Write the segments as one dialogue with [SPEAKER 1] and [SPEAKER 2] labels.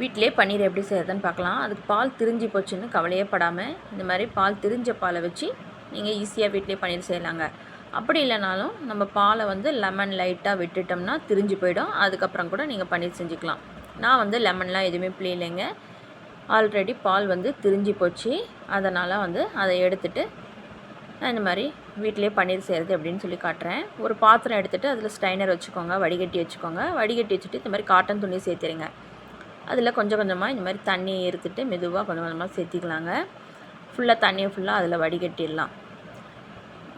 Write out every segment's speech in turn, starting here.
[SPEAKER 1] வீட்டிலே பன்னீர் எப்படி செய்கிறதுன்னு பார்க்கலாம் அதுக்கு பால் திரிஞ்சு போச்சுன்னு கவலையே படாமல் இந்த மாதிரி பால் திரிஞ்ச பாலை வச்சு நீங்கள் ஈஸியாக வீட்டிலே பன்னீர் செய்யலாங்க. அப்படி இல்லைனாலும் நம்ம பாலை வந்து லெமன் லைட்டாக விட்டுட்டோம்னா திரிஞ்சு போயிடும். அதுக்கப்புறம் கூட நீங்கள் பன்னீர் செஞ்சுக்கலாம். நான் வந்து லெமன்லாம் எதுவுமே பிள்ளைங்க ஆல்ரெடி பால் வந்து திரிஞ்சு போச்சு. அதனால் வந்து அதை எடுத்துட்டு நான் இந்த மாதிரி வீட்டிலே பன்னீர் செய்கிறது அப்படின்னு சொல்லி காட்டுறேன். ஒரு பாத்திரம் எடுத்துகிட்டு அதில் ஸ்டைனர் வச்சுக்கோங்க வடிகட்டி வச்சுக்கோங்க. வடிகட்டி வச்சுட்டு இந்த மாதிரி காட்டன் துணி சேர்த்துருங்க. அதில் கொஞ்சம் கொஞ்சமாக இந்த மாதிரி தண்ணி எடுத்துட்டு மெதுவாக கொஞ்சம் கொஞ்சமாக சேர்த்திக்கலாங்க. ஃபுல்லாக தண்ணியை ஃபுல்லாக அதில் வடிகட்டிடலாம்.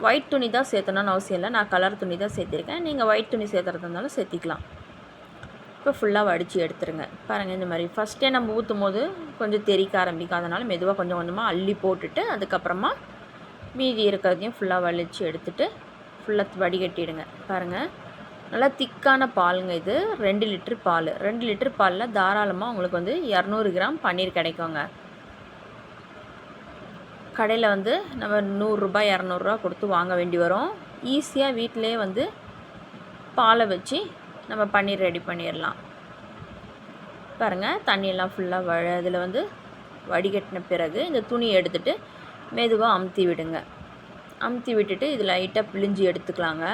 [SPEAKER 1] ஒயிட் துணி தான் சேர்த்தணும்னு அவசியம் இல்லை. நான் கலர் துணி தான் சேர்த்திருக்கேன். நீங்கள் ஒயிட் துணி சேர்த்துறது இருந்தாலும் சேர்த்திக்கலாம். இப்போ ஃபுல்லாக வடித்து எடுத்துருங்க. பாருங்கள் இந்த மாதிரி ஃபஸ்ட்டே நம்ம ஊற்றும் போது கொஞ்சம் தெறிக்க ஆரம்பிக்கும் அதனால் மெதுவாக கொஞ்சம் கொஞ்சமாக அள்ளி போட்டுட்டு அதுக்கப்புறமா மீதி இருக்கிறதையும் ஃபுல்லாக வலித்து எடுத்துட்டு ஃபுல்லாக வடிகட்டிடுங்க. பாருங்கள் நல்லா திக்கான பாலுங்க இது. ரெண்டு லிட்ரு பால். ரெண்டு லிட்ரு பாலில் தாராளமாக உங்களுக்கு வந்து இரநூறு கிராம் பன்னீர் கிடைக்குங்க. கடையில் வந்து நம்ம நூறுரூபா இரநூறுவா கொடுத்து வாங்க வேண்டி வரும். ஈஸியாக வீட்டிலே வந்து பாலை வச்சு நம்ம பன்னீர் ரெடி பண்ணிடலாம். பாருங்கள் தண்ணியெல்லாம் ஃபுல்லாக வ அதில் வந்து வடிகட்டின பிறகு இந்த துணியை எடுத்துகிட்டு மெதுவாக அமுத்தி விடுங்க. அமுத்தி விட்டுட்டு இது லைட்டாக பிழிஞ்சு எடுத்துக்கலாங்க.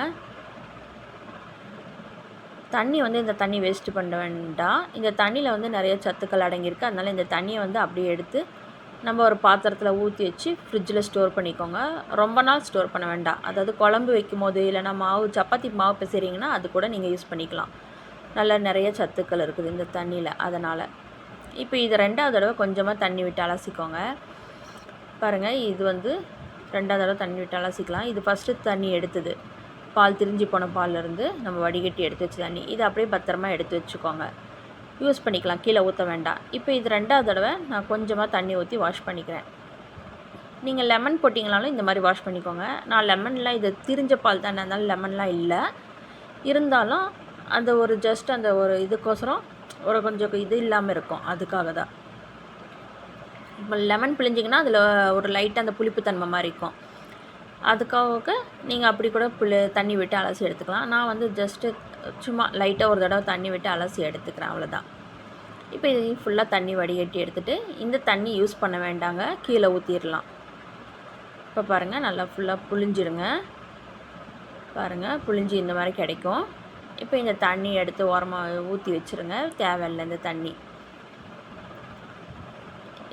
[SPEAKER 1] தண்ணி வந்து இந்த தண்ணி வேஸ்ட்டு பண்ண வேண்டாம் இந்த தண்ணியில் வந்து நிறைய சத்துக்கள் அடங்கியிருக்கு. அதனால் இந்த தண்ணியை வந்து அப்படியே எடுத்து நம்ம ஒரு பாத்திரத்தில் ஊற்றி வச்சு ஃப்ரிட்ஜில் ஸ்டோர் பண்ணிக்கோங்க. ரொம்ப நாள் ஸ்டோர் பண்ண வேண்டாம் அதாவது குழம்பு வைக்கும் போது இல்லைனா மாவு சப்பாத்தி மாவு பிசைறீங்கன்னா அது கூட நீங்கள் யூஸ் பண்ணிக்கலாம். நல்லா நிறைய சத்துக்கள் இருக்குது இந்த தண்ணியில். அதனால் இப்போ இது ரெண்டாவது தடவை கொஞ்சமாக தண்ணி விட்டு அலசிக்கோங்க. பாருங்கள் இது வந்து ரெண்டாவது தடவை தண்ணி விட்டு அலசிக்கலாம். இது ஃபஸ்ட்டு தண்ணி எடுத்தது. பால் திரிஞ்சு போன பால்லேருந்து நம்ம வடிகட்டி எடுத்து வச்சு தண்ணி. இதை அப்படியே பத்திரமா எடுத்து வச்சுக்கோங்க. யூஸ் பண்ணிக்கலாம். கீழே ஊற்ற வேண்டாம். இப்போ இது ரெண்டாவது தடவை நான் கொஞ்சமாக தண்ணி ஊற்றி வாஷ் பண்ணிக்கிறேன். நீங்கள் லெமன் போட்டிங்கனாலும் இந்த மாதிரி வாஷ் பண்ணிக்கோங்க. நான் லெமன்லாம் இது திரிஞ்ச பால் தானே அதனால லெமன்லாம் இல்லை. இருந்தாலும் அந்த ஒரு ஜஸ்ட் அந்த ஒரு இதுக்கோசரம் ஒரு கொஞ்சம் இது இல்லாமல் இருக்கும். அதுக்காக தான். இப்போ லெமன் பிழிஞ்சிங்கன்னா அதில் ஒரு லைட்டாக அந்த புளிப்பு தன்மை மாதிரி இருக்கும். அதுக்காக நீங்கள் அப்படி கூட புளி தண்ணி விட்டு அலசி எடுத்துக்கலாம். நான் வந்து ஜஸ்ட்டு சும்மா லைட்டாக ஒரு தடவை தண்ணி விட்டு அலசி எடுத்துக்கிறேன் அவ்வளோதான் இப்போ இதையும் ஃபுல்லாக தண்ணி வடிகட்டி எடுத்துகிட்டு இந்த தண்ணி யூஸ் பண்ண வேண்டாங்க. கீழே ஊற்றிடலாம் இப்போ பாருங்கள் நல்லா ஃபுல்லாக புழிஞ்சிடுங்க பாருங்கள் புளிஞ்சு இந்த மாதிரி கிடைக்கும். இப்போ இந்த தண்ணி எடுத்து ஓரமாக ஊற்றி வச்சுருங்க. தேவையில்லை இந்த தண்ணி.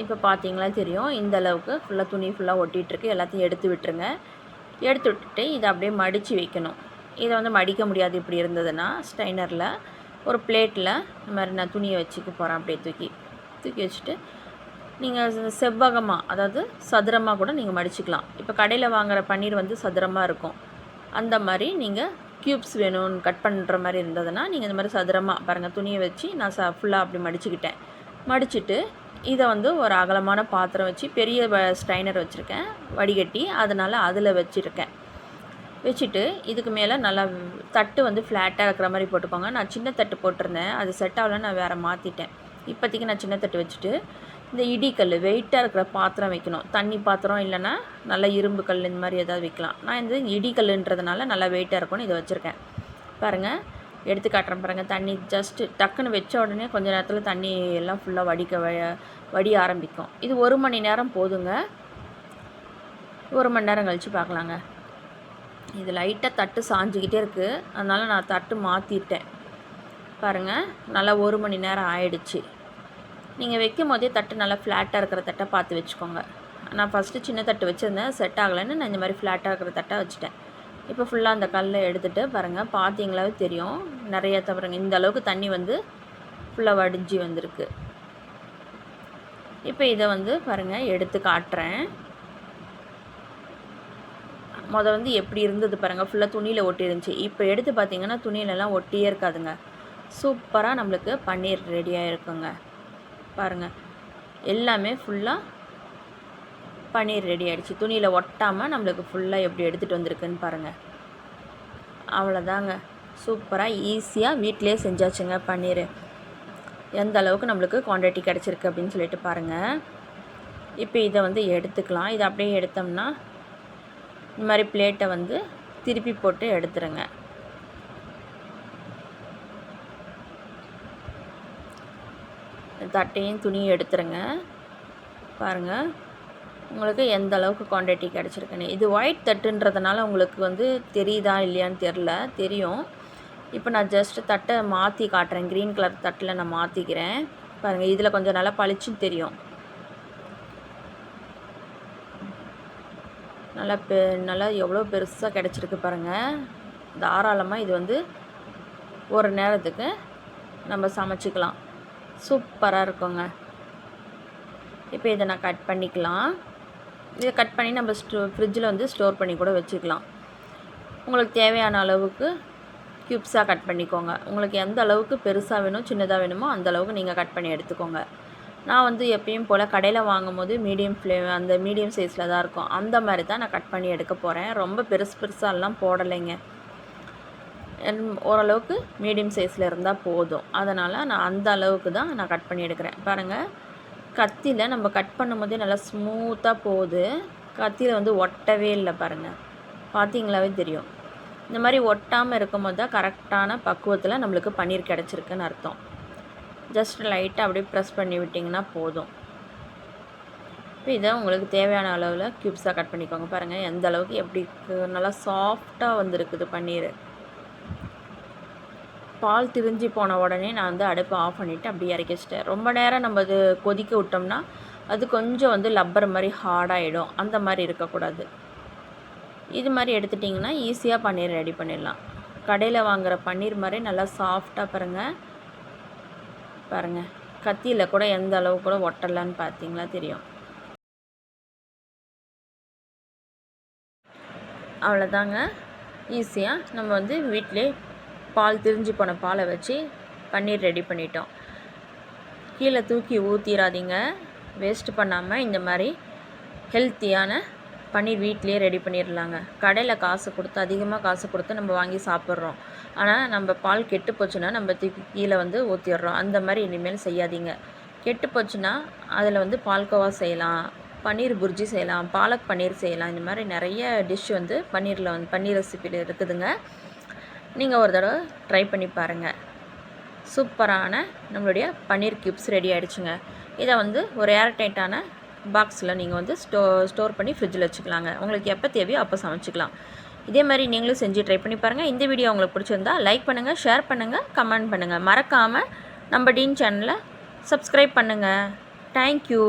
[SPEAKER 1] இப்போ பார்த்தீங்களா தெரியும் இந்த அளவுக்கு ஃபுல்லாக துணி ஃபுல்லாக ஒட்டிகிட்ருக்கு எல்லாத்தையும் எடுத்து விட்டுருங்க. எடுத்து விட்டுட்டு இதை அப்படியே மடித்து வைக்கணும். இதை வந்து மடிக்க முடியாது இப்படி இருந்ததுன்னா ஸ்டைனரில் ஒரு பிளேட்டில் இந்த மாதிரி நான் துணியை வச்சுக்க போகிறேன் அப்படியே தூக்கி. தூக்கி வச்சுட்டு நீங்கள் செவ்வகமாக அதாவது சதுரமாக கூட நீங்கள் மடிச்சுக்கலாம். இப்போ கடையில் வாங்குகிற பன்னீர் வந்து சதுரமாக இருக்கும். அந்த மாதிரி நீங்கள் க்யூப்ஸ் வேணும்னு கட் பண்ணுற மாதிரி இருந்ததுன்னா நீங்கள் இந்த மாதிரி சதுரமாக பாருங்கள் துணியை வச்சு நான் ச ஃபுல்லாக அப்படி மடிச்சுக்கிட்டேன். மடிச்சுட்டு இதை வந்து ஒரு அகலமான பாத்திரம் வச்சு பெரிய ஸ்ட்ரைனர் ஸ்டைனர் வச்சுருக்கேன் வடிகட்டி அதனால் அதில் வச்சுருக்கேன். வச்சுட்டு இதுக்கு மேலே நல்லா தட்டு வந்து ஃப்ளாட்டாக இருக்கிற மாதிரி போட்டுக்கோங்க. நான் சின்ன தட்டு போட்டிருந்தேன். அது செட் ஆகல நான் வேறு மாற்றிட்டேன் இப்போதைக்கு நான் சின்ன தட்டு வச்சுட்டு இந்த இடிக்கல் வெயிட்டாக இருக்கிற பாத்திரம் வைக்கணும். தண்ணி பாத்திரம் இல்லைன்னா நல்லா இரும்பு கல் இந்த மாதிரி ஏதாவது வைக்கலாம். நான் இந்த இடிக்கல்ன்றதுனால நல்லா வெயிட்டாக இருக்கும்னு இதை வச்சுருக்கேன். பாருங்கள் எடுத்து காட்டுறேன் பாருங்கள் தண்ணி ஜஸ்ட்டு டக்குன்னு வச்ச உடனே கொஞ்ச நேரத்தில் தண்ணி எல்லாம் ஃபுல்லாக வடிக்க வ வடிய ஆரம்பிக்கும். இது ஒரு மணி நேரம் போதுங்க. ஒரு மணி நேரம் கழித்து பார்க்கலாங்க இது லைட்டாக தட்டு சாஞ்சிக்கிட்டே இருக்குது அதனால் நான் தட்டு மாற்றிட்டேன் பாருங்கள் நல்லா ஒரு மணி நேரம் ஆயிடுச்சு. நீங்கள் வைக்கும் போதே தட்டு நல்லா ஃப்ளாட்டாக இருக்கிற தட்டை பார்த்து வச்சுக்கோங்க. நான் ஃபஸ்ட்டு சின்ன தட்டு வச்சுருந்தேன். செட் ஆகலைன்னு நான் இந்த மாதிரி ஃப்ளாட்டாக இருக்கிற தட்டை வச்சுட்டேன். இப்போ ஃபுல்லாக அந்த கல்லை எடுத்துகிட்டு பாருங்கள் பார்த்தீங்களாவே தெரியும். நிறைய தவறுங்க இந்த அளவுக்கு தண்ணி வந்து ஃபுல்லாக வடிஞ்சு வந்திருக்கு. இப்போ இதை வந்து பாருங்கள் எடுத்து காட்டுறேன். மொதல் வந்து எப்படி இருந்தது பாருங்கள் ஃபுல்லாக துணியில் ஒட்டி இருந்துச்சு. இப்போ எடுத்து பார்த்தீங்கன்னா துணியிலலாம் ஒட்டியே இருக்காதுங்க. சூப்பராக நம்மளுக்கு பன்னீர் ரெடியாக இருக்குங்க பாருங்கள் எல்லாமே ஃபுல்லாக பன்னீர் ரெடி ஆகிடுச்சு துணியில் ஒட்டாமல் நம்மளுக்கு ஃபுல்லாக எப்படி எடுத்துகிட்டு வந்திருக்குன்னு பாருங்கள் அவ்வளோதாங்க சூப்பராக ஈஸியாக வீட்டிலே செஞ்சாச்சுங்க பன்னீர். எந்த அளவுக்கு நம்மளுக்கு குவான்டிட்டி கிடச்சிருக்கு அப்படின்னு சொல்லிட்டு பாருங்கள் இப்போ இதை வந்து எடுத்துக்கலாம். இதை அப்படியே எடுத்தோம்னா இந்த மாதிரி பிளேட்டை வந்து திருப்பி போட்டு எடுத்துருங்க. தட்டையும் துணியும் எடுத்துருங்க. பாருங்கள் உங்களுக்கு எந்த அளவுக்கு குவான்டிட்டி கிடச்சிருக்குன்னு. இது ஒயிட் தட்டுன்றதுனால உங்களுக்கு வந்து தெரியுதா இல்லையான்னு தெரில தெரியும். இப்போ நான் ஜஸ்ட் தட்டை மாற்றி காட்டுறேன். க்ரீன் கலர் தட்டில் நான் மாற்றிக்கிறேன் பாருங்கள் இதில் கொஞ்சம் நல்லா பளிச்சுன்னு தெரியும். நல்லா பெ நல்லா எவ்வளோ பெருசாக கிடச்சிருக்கு பாருங்கள் தாராளமாக இது வந்து ஒரு நேரத்துக்கு நம்ம சமைச்சிக்கலாம். சூப்பராக இருக்குங்க. இப்போ இதை நான் கட் பண்ணிக்கலாம். இதை கட் பண்ணி நம்ம ஸ்டோ ஃப்ரிட்ஜில் வந்து ஸ்டோர் பண்ணி கூட வச்சுக்கலாம். உங்களுக்கு தேவையான அளவுக்கு க்யூப்ஸாக கட் பண்ணிக்கோங்க. உங்களுக்கு எந்த அளவுக்கு பெருசாக வேணும் சின்னதாக வேணுமோ அந்த அளவுக்கு நீங்கள் கட் பண்ணி எடுத்துக்கோங்க. நான் வந்து எப்பயும் போல் கடையில் வாங்கும் போது மீடியம் ஃப்ளேம் அந்த மீடியம் சைஸில் தான் இருக்கும். அந்த மாதிரி தான் நான் கட் பண்ணி எடுக்க போகிறேன் ரொம்ப பெருசு பெருசாலாம் போடலைங்க. என்- ஓரளவுக்கு மீடியம் சைஸில் இருந்தால் போதும். அதனால் நான் அந்த அளவுக்கு தான் நான் கட் பண்ணி எடுக்கிறேன். பாருங்கள் கத்தியில் நம்ம கட் பண்ணும்போதே நல்லா ஸ்மூத்தாக போகுது. கத்தியில் வந்து ஒட்டவே இல்லை பாருங்கள் பார்த்தீங்களாவே தெரியும். இந்த மாதிரி ஒட்டாமல் இருக்கும்போது தான் கரெக்டான பக்குவத்தில் நம்மளுக்கு பன்னீர் கிடச்சிருக்குன்னு அர்த்தம். ஜஸ்ட் லைட்டாக அப்படியே ப்ரெஸ் பண்ணி விட்டிங்கன்னா போதும். இப்போ இதை உங்களுக்கு தேவையான அளவில் க்யூப்ஸாக கட் பண்ணிக்கோங்க பாருங்கள் எந்த அளவுக்கு எப்படி நல்லா சாஃப்டாக வந்திருக்குது பன்னீர். பால் திரிஞ்சு போன உடனே நான் வந்து அடுப்பை ஆஃப் பண்ணிவிட்டு அப்படியே இறக்கி வச்சிட்டேன். ரொம்ப நேரம் நம்ம அது கொதிக்க விட்டோம்னா அது கொஞ்சம் வந்து லப்பர் மாதிரி ஹார்டாகிடும் அந்த மாதிரி இருக்கக்கூடாது. இது மாதிரி எடுத்துட்டிங்கன்னா ஈஸியாக பன்னீர் ரெடி பண்ணிடலாம். கடையில் வாங்குகிற பன்னீர் மாதிரி நல்லா சாஃப்டாக பாருங்கள் பாருங்கள் கத்தியில் கூட எந்த அளவு கூட ஒட்டலைன்னு பார்த்தீங்களா? தெரியும். அவ்வளோதாங்க ஈஸியாக நம்ம வந்து வீட்டிலே பால் திரிஞ்சு போன பாலை வச்சு பன்னீர் ரெடி பண்ணிட்டோம். கீழே தூக்கி ஊற்றிடாதீங்க வேஸ்ட் பண்ணாமல் இந்த மாதிரி ஹெல்த்தியான பன்னீர் வீட்லேயே ரெடி பண்ணிடலாங்க கடையில் காசு கொடுத்து அதிகமாக காசு கொடுத்து நம்ம வாங்கி சாப்பிட்றோம். ஆனால் நம்ம பால் கெட்டு போச்சுன்னா நம்ம தூக்கி கீழே வந்து ஊற்றிடுறோம் அந்த மாதிரி இனிமேல் செய்யாதீங்க. கெட்டு போச்சுன்னா அதில் வந்து பால்கோவா செய்யலாம் பன்னீர் புர்ஜி செய்யலாம் பாலக் பன்னீர் செய்யலாம். இந்த மாதிரி நிறைய டிஷ் வந்து பன்னீரில் வந்து பன்னீர் ரெசிபியில் இருக்குதுங்க. நீங்கள் ஒரு தடவை ட்ரை பண்ணி பாருங்கள் சூப்பரான நம்மளுடைய பன்னீர் கியூப்ஸ் ரெடி ஆகிடுச்சுங்க இதை வந்து ஒரு ஏர்டைட்டான பாக்ஸில் நீங்கள் வந்து ஸ்டோ ஸ்டோர் பண்ணி ஃப்ரிட்ஜில் வச்சுக்கலாங்க. உங்களுக்கு எப்போ தேவையோ அப்போ சமைச்சிக்கலாம். இதே மாதிரி நீங்களும் செஞ்சு ட்ரை பண்ணி பாருங்கள் இந்த வீடியோ உங்களுக்கு பிடிச்சிருந்தா லைக் பண்ணுங்கள் ஷேர் பண்ணுங்கள் கமெண்ட் பண்ணுங்கள் மறக்காமல் நம்ம டீன் சேனலை சப்ஸ்கிரைப் பண்ணுங்கள் தேங்க்யூ